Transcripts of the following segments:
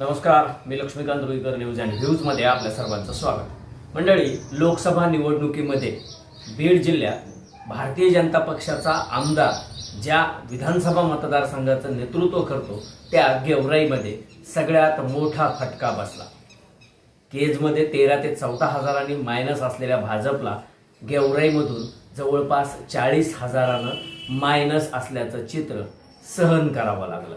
नमस्कार मी Laxmikant Ruikar news and व्ह्यूजमध्ये आपल्या सर्वांचं स्वागत. मंडळी लोकसभा निवडणुकीमध्ये बीड जिल्ह्यात भारतीय जनता पक्षाचा आमदार ज्या विधानसभा मतदारसंघाचं नेतृत्व करतो त्या गेवराईमध्ये सगळ्यात मोठा फटका बसला. केजमध्ये तेरा ते चौदा हजारांनी मायनस असलेल्या भाजपला गेवराईमधून जवळपास चाळीस हजारानं मायनस असल्याचं चित्र सहन करावं लागलं.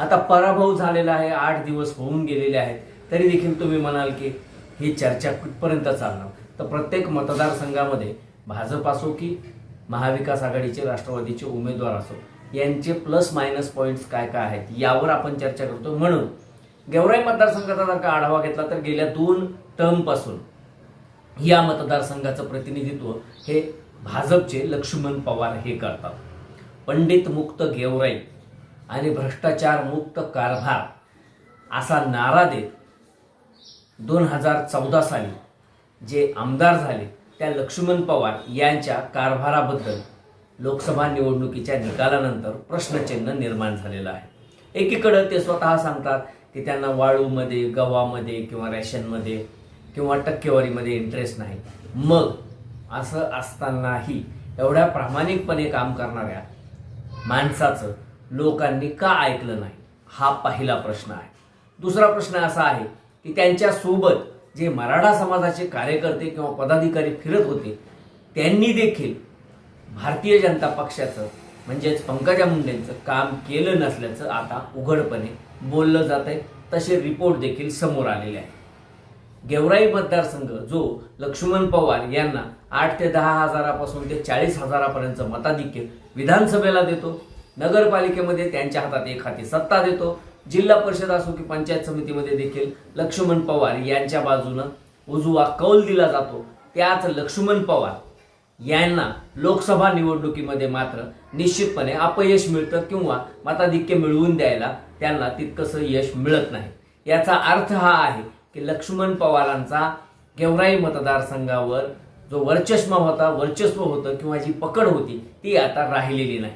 आता पराभव झालेला आहे आठ दिवस होऊन गेलेले आहेत. तरी देखील तुम्ही म्हणाल की ही चर्चा कुठपर्यंत चालणार? तर प्रत्येक मतदारसंघामध्ये भाजप असो की महाविकास आघाडीचे राष्ट्रवादीचे उमेदवार असो यांचे प्लस मायनस पॉईंट्स काय काय आहेत यावर आपण चर्चा करतो. म्हणून गेवराई मतदारसंघाचा जर का आढावा घेतला तर गेल्या दोन टर्मपासून या मतदारसंघाचं प्रतिनिधित्व हे भाजपचे लक्ष्मण पवार हे करतात. पंडित मुक्त गेवराई आणि भ्रष्टाचार मुक्त कारभार असा नारा देत दोन हजार चौदा साली जे आमदार झाले त्या लक्ष्मण पवार यांच्या कारभाराबद्दल लोकसभा निवडणुकीच्या निकालानंतर प्रश्नचिन्ह निर्माण झालेलं आहे. एकीकडं ते स्वतः सांगतात की त्यांना वाळूमध्ये गव्हामध्ये किंवा रॅशनमध्ये किंवा टक्केवारीमध्ये इंटरेस्ट नाही. मग असं असतानाही एवढ्या प्रामाणिकपणे काम करणाऱ्या माणसाचं लोकांनी का ऐकलं नाही? हा पहिला प्रश्न आहे. दुसरा प्रश्न असा आहे की त्यांच्यासोबत जे मराठा समाजाचे कार्यकर्ते किंवा पदाधिकारी फिरत होते त्यांनी देखील भारतीय जनता पक्षाचं म्हणजेच पंकजा मुंडेंचं काम केलं नसल्याचं आता उघडपणे बोललं जात आहे तसे रिपोर्ट देखील समोर आलेले आहेत. गेवराई मतदारसंघ जो लक्ष्मण पवार यांना आठ ते दहा हजारापासून ते चाळीस हजारापर्यंत मताधिक्य विधानसभेला देतो नगरपालिकेमध्ये त्यांच्या हातात एक हाती सत्ता देतो. जिल्हा परिषद असो की पंचायत समितीमध्ये देखील लक्ष्मण पवार यांच्या बाजूनं उजवा कौल दिला जातो. त्याच लक्ष्मण पवार यांना लोकसभा निवडणुकीमध्ये मात्र निश्चितपणे अपयश मिळतं किंवा मताधिक्य मिळवून द्यायला त्यांना तितकंसं यश मिळत नाही. याचा अर्थ हा आहे की लक्ष्मण पवारांचा गेवराई मतदारसंघावर जो वर्चस्व होता वर्चस्व होतं किंवा जी पकड होती ती आता राहिलेली नाही.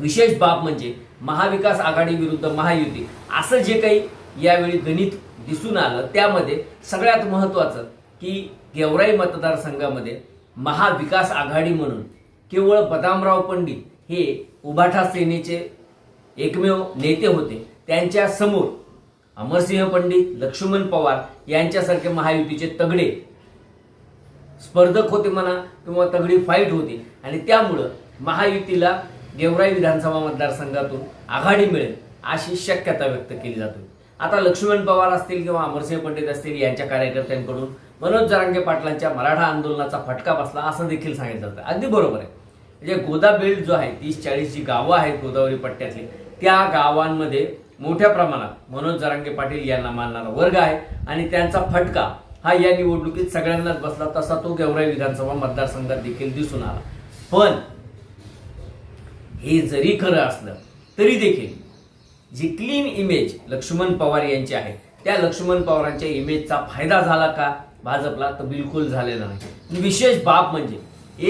विशेष बाब म्हणजे महाविकास आघाडी विरुद्ध महायुती. असं जे काही यावेळी गणित दिसून आलं त्यामध्ये सगळ्यात महत्त्वाचं की गेवराई मतदारसंघामध्ये महाविकास आघाडी म्हणून केवळ बदामराव पंडित हे उभाठा सेनेचे एकमेव नेते होते. त्यांच्यासमोर अमरसिंह पंडित लक्ष्मण पवार यांच्यासारखे महायुतीचे तगडे स्पर्धक होते म्हणा किंवा तगडी फाईट होती. आणि त्यामुळं महायुतीला गेवराई विधानसभा मतदारसंघातून आघाडी मिळेल अशी शक्यता व्यक्त केली जाते. आता लक्ष्मण पवार असतील किंवा अमरसिंह पंडित असतील यांच्या कार्यकर्त्यांकडून मनोज जरांगे पाटलांच्या मराठा आंदोलनाचा फटका बसला असं देखील सांगितलं जातं. अगदी बरोबर आहे. म्हणजे गोदा बेल्ट जो आहे तीस चाळीस जी गावं आहेत गोदावरी पट्ट्यातली त्या गावांमध्ये मोठ्या प्रमाणात मनोज जरांगे पाटील यांना मानणारा वर्ग आहे आणि त्यांचा फटका हा या निवडणुकीत सगळ्यांनाच बसला तसा तो गेवराई विधानसभा मतदारसंघात देखील दिसून आला. पण हे जरी खरं असलं तरी देखील जी क्लीन इमेज लक्ष्मण पवार यांची आहे त्या लक्ष्मण पवारांच्या इमेजचा फायदा झाला का? भाजपला तर बिलकुल झालेला नाही. विशेष बाब म्हणजे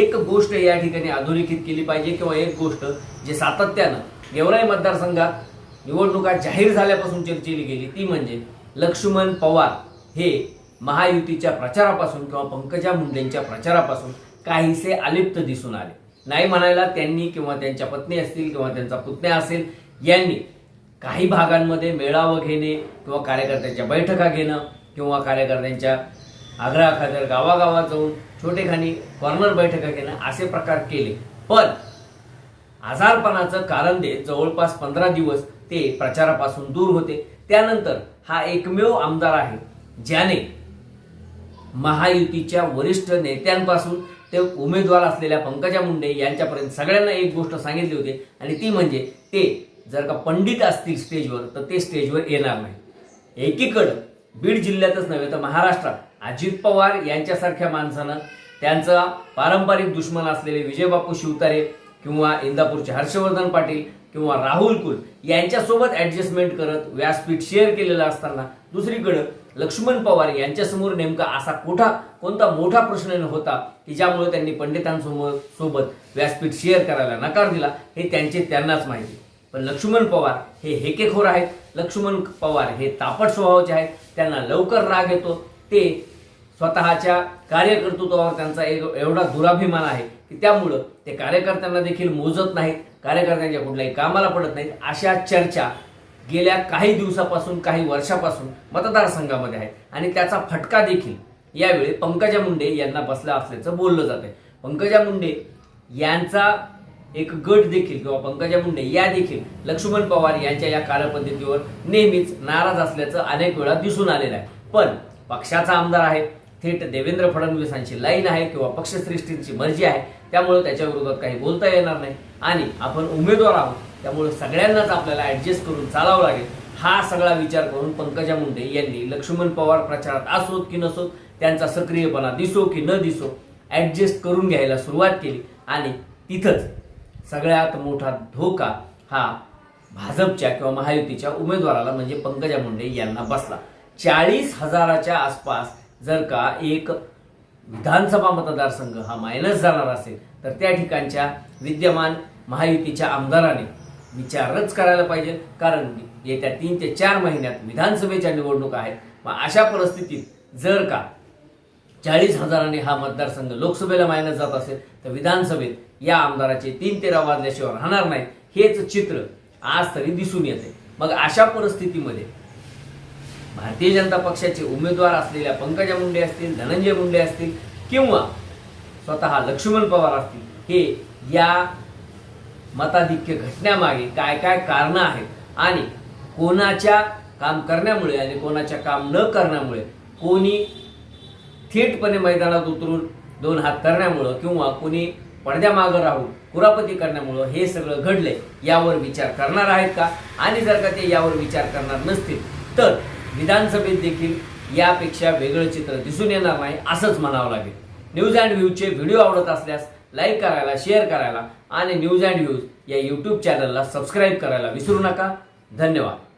एक गोष्ट या ठिकाणी अधोरेखित केली पाहिजे किंवा एक गोष्ट जे सातत्यानं गेवराई मतदारसंघात निवडणुका जाहीर झाल्यापासून चर्चेली गेली ती म्हणजे लक्ष्मण पवार हे महायुतीच्या प्रचारापासून किंवा पंकजा मुंडेंच्या प्रचारापासून काहीसे अलिप्त दिसून आले. नाही म्हणायला त्यांनी किंवा त्यांच्या पत्नी असतील किंवा त्यांचा पुतण्या असेल यांनी काही भागांमध्ये मेळावं घेणे किंवा कार्यकर्त्यांच्या बैठका घेणं किंवा कार्यकर्त्यांच्या आग्रहाखातर गावागावात जाऊन छोटेखानी कॉर्नर बैठका घेणं असे प्रकार केले. पण आजारपणाचं कारण देत जवळपास पंधरा दिवस ते प्रचारापासून दूर होते. त्यानंतर हा एकमेव आमदार आहे ज्याने महायुतीच्या वरिष्ठ नेत्यांपासून ते उमेदवार असलेल्या पंकजा मुंडे यांच्यापर्यंत सगळ्यांना एक गोष्ट सांगितली होती आणि ती म्हणजे ते जर का पंडित असतील स्टेजवर तर ते स्टेजवर येणार नाही. एकीकडं बीड जिल्ह्यातच नव्हे तर महाराष्ट्रात अजित पवार यांच्यासारख्या माणसानं त्यांचा पारंपरिक दुश्मन असलेले विजयबापू शिवतारे किंवा इंदापूरचे हर्षवर्धन पाटील किंवा राहुल कुल यांच्यासोबत ऍडजस्टमेंट करत व्यासपीठ शेअर केलेलं असताना दुसरीकडं लक्ष्मण पवार यांच्यासमोर नेमका असा कोठा कोणता मोठा प्रश्न होता की ज्यामुळे त्यांनी पंडितांसमोर सोबत व्यासपीठ शेअर करायला नकार दिला हे त्यांचे त्यांनाच माहिती. पण लक्ष्मण पवार हे हेकेखोर आहेत. लक्ष्मण पवार हे तापट स्वभावाचे आहेत. त्यांना लवकर राग येतो. ते स्वतःच्या कार्यकर्तृत्वावर त्यांचा एक एवढा दुराभिमान आहे की त्यामुळं ते कार्यकर्त्यांना देखील मोजत नाहीत. कार्यकर्त्यांच्या कुठल्याही कामाला पडत नाहीत अशा चर्चा गेल्या काही दिवसापासून काही वर्षापासून मतदारसंघामध्ये आहेत. आणि त्याचा फटका देखील यावेळी पंकजा मुंडे यांना बसला असल्याचं बोललं जात आहे पंकजा मुंडे यांचा एक गट देखील किंवा पंकजा मुंडे या देखील लक्ष्मण पवार यांच्या या कार्यपद्धतीवर नेहमीच नाराज असल्याचं अनेक वेळा दिसून आलेलं आहे. पण पक्षाचा आमदार आहे थेट देवेंद्र फडणवीसांची लाईन आहे किंवा पक्षश्रेष्ठींची मर्जी आहे. त्यामुळे त्याच्या विरोधात काही बोलता येणार नाही. आणि आपण उमेदवार आहोत त्यामुळे सगळ्यांनाच आपल्याला ऍडजस्ट करून चालावं लागेल. हा सगळा विचार करून पंकजा मुंडे यांनी लक्ष्मण पवार प्रचारात असोत की नसोत त्यांचा सक्रियपणा दिसो की न दिसो ऍडजस्ट करून घ्यायला सुरुवात केली. आणि तिथंच सगळ्यात मोठा धोका हा भाजपच्या किंवा महायुतीच्या उमेदवाराला म्हणजे पंकजा मुंडे यांना बसला. चाळीस हजाराच्या आसपास जर का एक विधानसभा मतदारसंघ हा मायनस जाणार असेल तर त्या ठिकाणच्या विद्यमान महायुतीच्या आमदाराने विचारच करायला पाहिजे. कारण येत्या तीन ते चार महिन्यात विधानसभेच्या निवडणूक आहेत. मग अशा परिस्थितीत जर का चाळीस हजारांनी हा मतदारसंघ लोकसभेला मायनस जात असेल तर विधानसभेत या आमदाराचे तीन तेरा वाजल्याशिवाय राहणार नाही. हेच चित्र आज तरी दिसून येते. मग अशा परिस्थितीमध्ये भारतीय जनता पक्षाचे उमेदवार असलेल्या पंकजा मुंडे असतील धनंजय मुंडे असतील किंवा स्वतः लक्ष्मण पवार असतील हे या मताधिक्य घटण्यामागे काय काय कारणं आहेत आणि कोणाच्या काम करण्यामुळे आणि कोणाच्या काम न करण्यामुळे कोणी थेटपणे मैदानात उतरून दोन हात करण्यामुळं किंवा कोणी पडद्यामागं राहून कुरापती करण्यामुळं हे सगळं घडलंय यावर विचार करणार आहेत का? आणि जर का ते यावर विचार करणार नसतील तर विधानसभेत देखील यापेक्षा वेगळं चित्र दिसून येणार नाही असंच म्हणावं लागेल. न्यूज अँड व्ह्यूजचे व्हिडिओ आवडत असल्यास लाईक करायला शेअर करायला आणि न्यूज अँड व्ह्यूज या यूट्यूब चॅनलला सबस्क्राईब करायला विसरू नका. धन्यवाद.